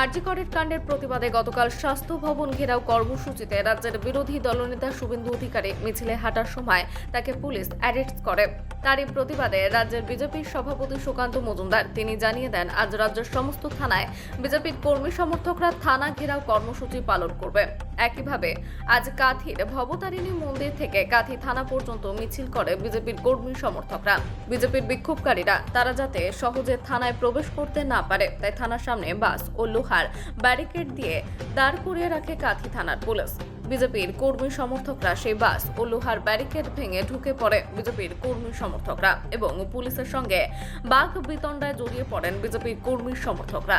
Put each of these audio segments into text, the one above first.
আরজিকরের কাণ্ডের প্রতিবাদে গতকাল স্বাস্থ্য ভবন ঘেরাও কর্মসূচিতে রাজ্যের বিরোধী দলনেতা শুভেন্দু অধিকারী মিছিলে হাঁটার সময় তাকে পুলিশ অ্যারেস্ট করে। তারই প্রতিবাদে রাজ্যের বিজেপির সভাপতি সুকান্ত মজুমদার তিনি জানিয়ে দেন, আজ রাজ্যের সমস্ত থানায় বিজেপির কর্মী সমর্থকরা থানা ঘেরাও কর্মসূচি পালন করবে। একইভাবে, আজ কাথির ভবতারিণী মন্দির থেকে কাথি থানা পর্যন্ত মিছিল করে বিজেপির কর্মী সমর্থকরা। বিজেপির বিক্ষোভকারীরা, তারা যাতে সহজে থানায় প্রবেশ করতে না পারে, তাই থানার সামনে বাস ও লোহার ব্যারিকেড দিয়ে দাঁড় করিয়ে রাখে কাথি থানার পুলিশ। বিজেপির কর্মী সমর্থকরা সেই বাস ও লোহার ব্যারিকেড ভেঙে ঢুকে পড়ে বিজেপির কর্মী সমর্থকরা এবং পুলিশের সঙ্গে বাঘ বিতণ্ডায় জড়িয়ে পড়েন বিজেপির কর্মী সমর্থকরা।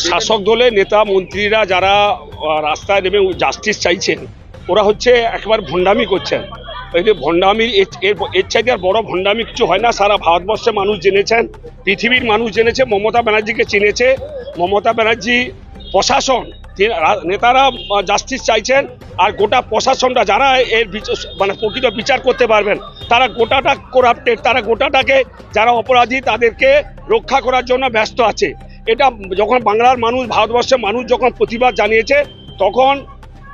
শাসক দলের নেতা, মন্ত্রীরা যারা রাস্তায় নেমে জাস্টিস চাইছেন, ওরা হচ্ছে একবার ভণ্ডামি করছেন। এই যে ভণ্ডামির এর- এর এর চাইতে আর বড় ভণ্ডামি কিছু হয় না। সারা ভারতবর্ষে মানুষ জেনেছেন, পৃথিবীর মানুষ জেনেছে, মমতা ব্যানার্জিকে চিনেছে। মমতা ব্যানার্জি প্রশাসন নেতারা জাস্টিস চাইছেন, আর গোটা প্রশাসনটা যারা এর মানে প্রকৃত বিচার করতে পারবেন, তারা গোটাটা করাপ্টেড তারা গোটাটাকে, যারা অপরাধী, তাদেরকে রক্ষা করার জন্য ব্যস্ত আছে। এটা যখন বাংলার মানুষ ভারতবর্ষের মানুষ যখন প্রতিবাদ জানিয়েছে তখন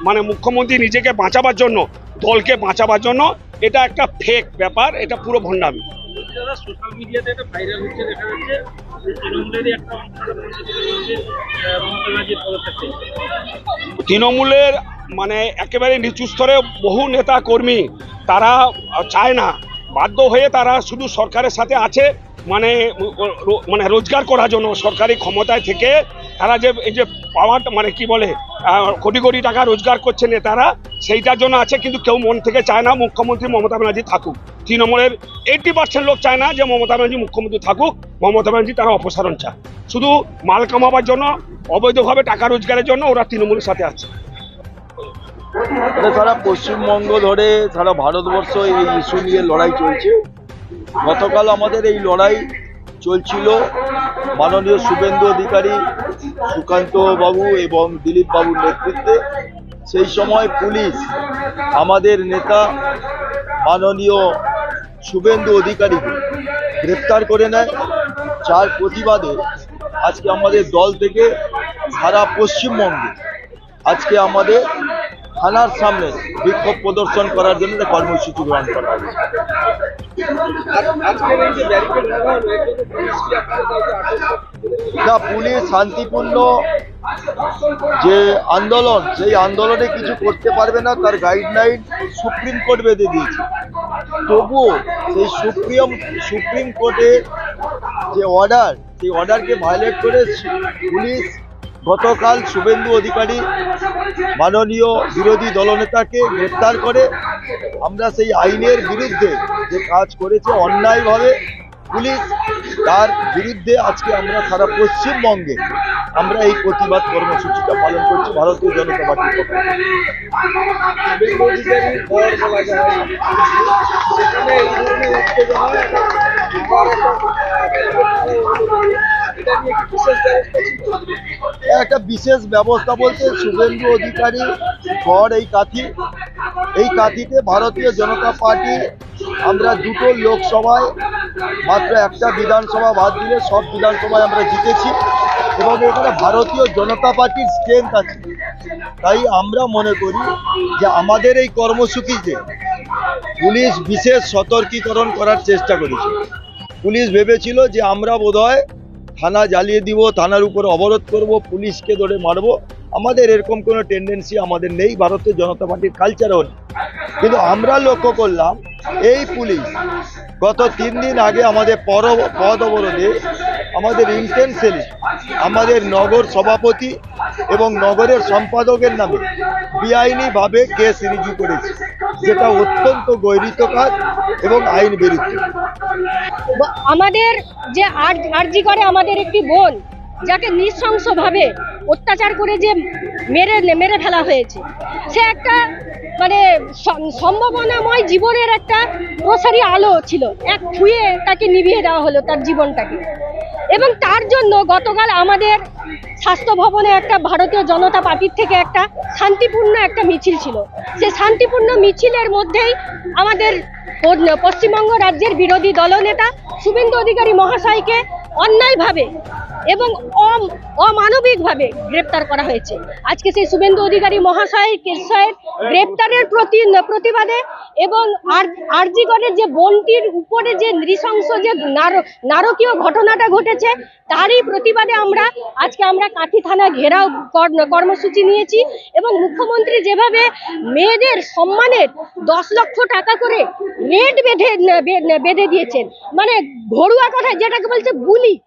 মানে মুখ্যমন্ত্রী নিজেকে বাঁচাবার জন্য দলকে বাঁচাবার জন্য এটা একটা ফেক ব্যাপার এটা পুরো ভণ্ডামি সোশ্যাল মিডিয়াতে ভাইরাল হচ্ছে দেখা যাচ্ছে। তৃণমূলের মানে একেবারে নিচু স্তরে বহু নেতা কর্মী তারা চায় না বাধ্য হয়ে তারা শুধু সরকারের সাথে আছে মানে মানে রোজগার করার জন্য সরকারি ক্ষমতায় থেকে তারা যে, এই যে পাওয়ার মানে কি বলে কোটি কোটি টাকা রোজগার করছে নেতারা, সেইটার জন্য আছে, কিন্তু কেউ মন থেকে চায় না মুখ্যমন্ত্রী মমতা ব্যানার্জি থাকুক। তৃণমূলের এইটি পার্সেন্ট লোক চায় না যে মমতা ব্যানার্জি মুখ্যমন্ত্রী থাকুক, মমতা ব্যানার্জি তারা অপসারণ চায়। শুধু মাল কামাবার জন্য, অবৈধভাবে টাকা রোজগারের জন্য ওরা তৃণমূলের সাথে আছে। এটা সারা পশ্চিমবঙ্গ ধরে সারা ভারতবর্ষ এই ইস্যু নিয়ে লড়াই চলছে। গতকাল আমাদের এই লড়াই চলছিল মাননীয় শুভেন্দু অধিকারী, সুকান্ত বাবু এবং দিলীপ বাবুর নেতৃত্বে। সেই সময় পুলিশ আমাদের নেতা মাননীয় শুভেন্দু অধিকারীকে গ্রেপ্তার করে নেয়। যার প্রতিবাদে আজকে আমাদের দল থেকে সারা পশ্চিমবঙ্গে আজকে আমাদের থানার সামনে বিক্ষোভ প্রদর্শন করার জন্য কর্মসূচি গ্রহণ করা হবে। না, পুলিশ শান্তিপূর্ণ যে আন্দোলন, সেই আন্দোলনে কিছু করতে পারবে না, তার গাইডলাইন সুপ্রিম কোর্ট বেঁধে দিয়েছে। তবুও সেই সুপ্রিম সুপ্রিম কোর্টের যে অর্ডার সেই অর্ডারকে ভায়োলেট করে পুলিশ গতকাল শুভেন্দু অধিকারী মাননীয় বিরোধী দলনেতাকে গ্রেপ্তার করে। আমরা সেই আইনের বিরুদ্ধে যে কাজ করেছে অন্যায়ভাবে পুলিশ, তার বিরুদ্ধে আজকে আমরা সারা পশ্চিমবঙ্গে আমরা এই প্রতিবাদ কর্মসূচিটা পালন করছি, ভারতীয় জনতা পার্টির পক্ষ থেকে। শুভেন্দু অধিকারীর ঘর বলা যায় সেখানে এই ধরনের উত্তেজনা আবার একটা এটা নিয়ে কি বিশেষ ব্যবস্থা ছিল একটা বিশেষ ব্যবস্থা বলতে শুভেন্দু অধিকারী ঘর এই কাথি। এই কাথিতে ভারতীয় জনতা পার্টি, আমরা দুটো লোকসভায় মাত্র একটা বিধানসভা বাদ দিলে সব বিধানসভায় আমরা জিতেছি। এবং এখানে ভারতীয় জনতা পার্টির স্ট্রেংথ আছে। তাই আমরা মনে করি যে আমাদের এই কর্মসূচিতে পুলিশ বিশেষ সতর্কীকরণ করার চেষ্টা করেছে। পুলিশ ভেবেছিল যে আমরা বোধহয় থানা জ্বালিয়ে দিব, থানার উপর অবরোধ করব, পুলিশকে ধরে মারবো। আমাদের এরকম কোনো টেন্ডেন্সি আমাদের নেই, ভারতীয় জনতা পার্টির কালচারও নেই। কিন্তু আমরা লক্ষ্য করলাম, এই পুলিশ গত তিন দিন আগে আমাদের পর পদ অবরোধে আমাদের ইন্টেন্সেলি আমাদের নগর সভাপতি এবং নগরের সম্পাদকের নামে বেআইনিভাবে কেস রিজু করেছে। যেটা অত্যন্ত গৈরিত কাজ এবং আইন বিরুদ্ধ। আমাদের যে আর- আরজি করে আমাদের একটি বোন, যাকে নৃশংসভাবে অত্যাচার করে যে মেরে মেরে ফেলা হয়েছে, সে একটা মানে সম্ভাবনাময় জীবনের একটা প্রসারী আলো ছিল। এক ছুঁয়ে তাকে নিভিয়ে দেওয়া হলো তার জীবনটাকে। এবং তার জন্য গতকাল আমাদের স্বাস্থ্য ভবনে একটা ভারতীয় জনতা পার্টির থেকে একটা শান্তিপূর্ণ একটা মিছিল ছিল। সে শান্তিপূর্ণ মিছিলের মধ্যেই আমাদের পশ্চিমবঙ্গ রাজ্যের বিরোধী দলনেতা শুভেন্দু অধিকারী মহাশয়কে অন্যায়ভাবে এবং অম- অমানবিকভাবে গ্রেপ্তার করা হয়েছে। আজকে সেই শুভেন্দু অধিকারী মহাশয় কেশয়ের গ্রেপ্তারের প্রতি, প্রতিবাদে এবং আরজিগড়ের যে বনটির উপরে যে নৃশংস যে নার- নারকীয় ঘটনাটা ঘটেছে, তারই প্রতিবাদে আমরা, আজকে আমরা কাঠি থানা ঘেরাও কর- কর্মসূচি নিয়েছি এবং মুখ্যমন্ত্রী যেভাবে মেয়েদের সম্মানের দশ লক্ষ টাকা করে রেট বেঁধে বেঁধে দিয়েছেন মানে ঘরুয়া কথায় যেটাকে বলছে, বুলি।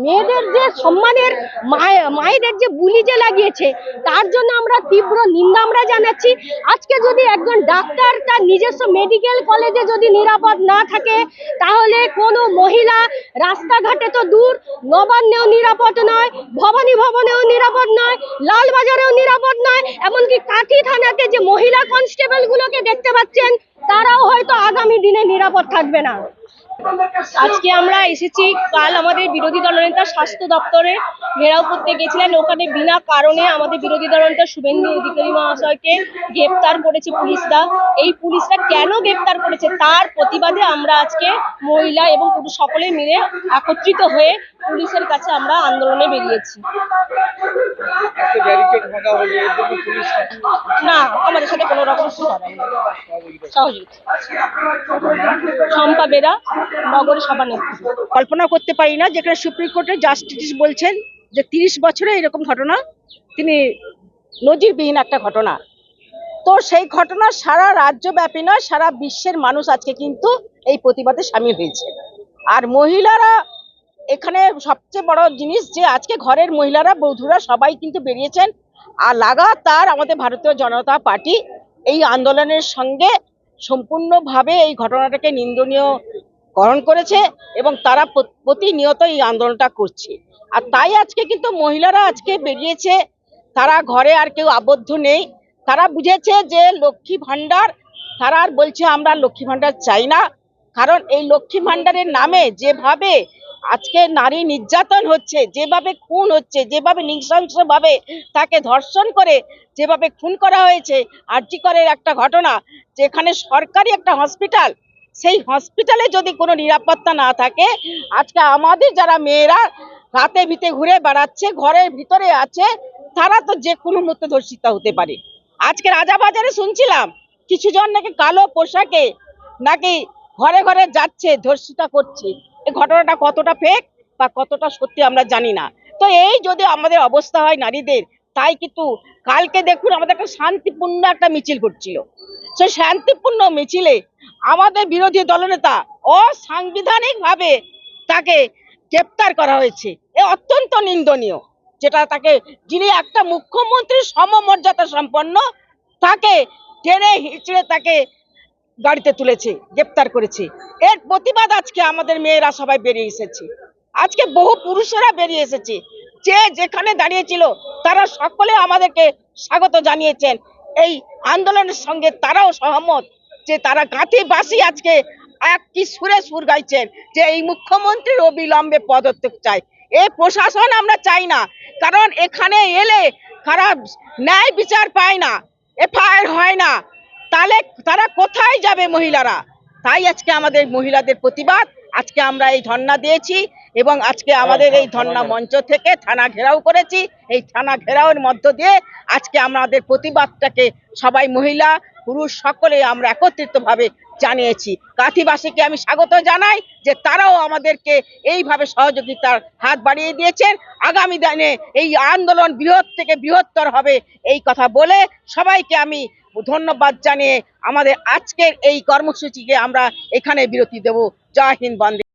মেয়েদের যে সম্মানের, মায়ে- মায়েদের যে বুলি যে লাগিয়েছে, তার জন্য আমরা তীব্র নিন্দা আমরা জানাচ্ছি। আজকে যদি একজন ডাক্তার তার নিজস্ব মেডিকেল কলেজে যদি নিরাপদ না থাকে, তাহলে কোনো মহিলা রাস্তাঘাটে তো দূর, নবান্নেও নিরাপদ নয়, ভবানী ভবনেও নিরাপদ নয়, লালবাজারেও নিরাপদ নয়, এমনকি কাঠি থানাতে যে মহিলা কনস্টেবলগুলোকে দেখতে পাচ্ছেন, তারাও হয়তো আগামী দিনে নিরাপদ থাকবে না। আজকে আমরা এসেছি, কাল আমাদের বিরোধী দলনেতা স্বাস্থ্য দপ্তরে। ঘেরাও করতে গেছিলেন, ওখানে বিনা কারণে আমাদের বিরোধী দলনেতা শুভেন্দু অধিকারী মহাশয়কে গ্রেপ্তার করেছে পুলিশরা। এই পুলিশরা কেন গ্রেপ্তার করেছে? তার প্রতিবাদে আমরা আজকে মহিলা এবং পুরুষ সকলে মিলে একত্রিত হয়ে পুলিশের কাছে আমরা আন্দোলনে বেরিয়েছি। না, আমাদের সাথে কোনো রকম সহযোগিতা। শম্পা বেরা নগর সভানেত্রী কল্পনা করতে পারি না যেখানে সুপ্রিম কোর্টের জাস্টিস বলছেন যে তিরিশ বছরে এরকম ঘটনা, তিনি নজিরবিহীন একটা ঘটনা। তো সেই ঘটনা সারা রাজ্যব্যাপী নয়, সারা বিশ্বের মানুষ আজকে কিন্তু এই প্রতিবাদে সামিল হয়েছে। আর মহিলারা এখানে সবচেয়ে বড় জিনিস যে আজকে ঘরের মহিলারা, বৌধুরা সবাই কিন্তু বেরিয়েছেন। আর লাগাতার আমাদের ভারতীয় জনতা পার্টি এই আন্দোলনের সঙ্গে সম্পূর্ণভাবে এই ঘটনাটাকে নিন্দনীয় গ্রহণ করেছে এবং তারা প্রতিনিয়ত এই আন্দোলনটা করছে। আর তাই আজকে কিন্তু মহিলারা আজকে বেরিয়েছে। তারা ঘরে আর কেউ আবদ্ধ নেই। তারা বুঝেছে যে লক্ষ্মী ভাণ্ডার, তারা আর বলছে আমরা লক্ষ্মী ভাণ্ডার চাই না। কারণ এই লক্ষ্মী ভাণ্ডারের নামে যেভাবে আজকে নারী নির্যাতন হচ্ছে, যেভাবে খুন হচ্ছে, যেভাবে নৃশংসভাবে তাকে ধর্ষণ করে, যেভাবে খুন করা হয়েছে আর্যিকরের একটা ঘটনা, যেখানে সরকারি একটা হসপিটাল সেই হসপিটালে যদি কোনো নিরাপত্তা না থাকে, আজকে আমাদের যারা মেয়েরা রাতে ভিতে ঘুরে বেড়াচ্ছে, ঘরের ভিতরে আছে, তারা তো যে কোনো মুহূর্তে ধর্ষিত হতে পারে। আজকে রাজাবাজারে শুনছিলাম কিছু জন নাকি কালো পোশাকে নাকি ঘরে ঘরে যাচ্ছে, ধর্ষিতা করছে। এই ঘটনাটা কতটা ফেক বা কতটা সত্যি আমরা জানি না। তো এই যদি আমাদের অবস্থা হয় নারীদের, তাই কিন্তু কালকে দেখুন আমাদের একটা শান্তিপূর্ণ একটা মিছিল করছিল সেই শান্তিপূর্ণ মিছিলে আমাদের বিরোধী দলনেতা অসাংবিধানিক ভাবে তাকে গ্রেপ্তার করা হয়েছে। এ অত্যন্ত নিন্দনীয়। যেটা তাকে, যিনি একটা মুখ্যমন্ত্রীর সমমর্যাদা সম্পন্ন, তাকে টেনে হিচড়ে তাকে গাড়িতে তুলেছে, গ্রেপ্তার করেছে। এর প্রতিবাদ আজকে আমাদের মেয়েরা সবাই বেরিয়ে এসেছে। আজকে বহু পুরুষেরা বেরিয়ে এসেছে। যে যেখানে দাঁড়িয়েছিল, তারা সকলে আমাদেরকে স্বাগত জানিয়েছেন। এই আন্দোলনের সঙ্গে তারাও সহমত যে তারা গাঁথিবাসী আজকে এক কি সুরে সুর গাইছেন, যে এই মুখ্যমন্ত্রীর অবিলম্বে পদত্যাগ চাই এই প্রশাসন আমরা চাই না, কারণ এখানে এলে খারাপ ন্যায় বিচার পায় না, এফআইআর হয় না। তাহলে তারা কোথায় যাবে মহিলারা? তাই আজকে আমাদের মহিলাদের প্রতিবাদ, আজকে আমরা এই ধর্ণা দিয়েছি। এবং আজকে আমাদের এই ধর্ণা মঞ্চ থেকে থানা ঘেরাও করেছি। এই থানা ঘেরাওয়ের মধ্য দিয়ে আজকে আমাদের প্রতিবাদটাকে সবাই মহিলা পুরুষ সকলে আমরা একত্রিতভাবে জানিয়েছি। কাথিবাসীকে আমি স্বাগত জানাই যে তারাও আমাদেরকে এইভাবে সহযোগিতার হাত বাড়িয়ে দিয়েছেন। আগামী দিনে এই আন্দোলন বৃহৎ থেকে বৃহত্তর হবে এই কথা বলে সবাইকে আমি ধন্যবাদ জানিয়ে আমাদের আজকের এই কর্মসূচিকে আমরা এখানে বিরতি দেব। জয় হিন্দ বন্দে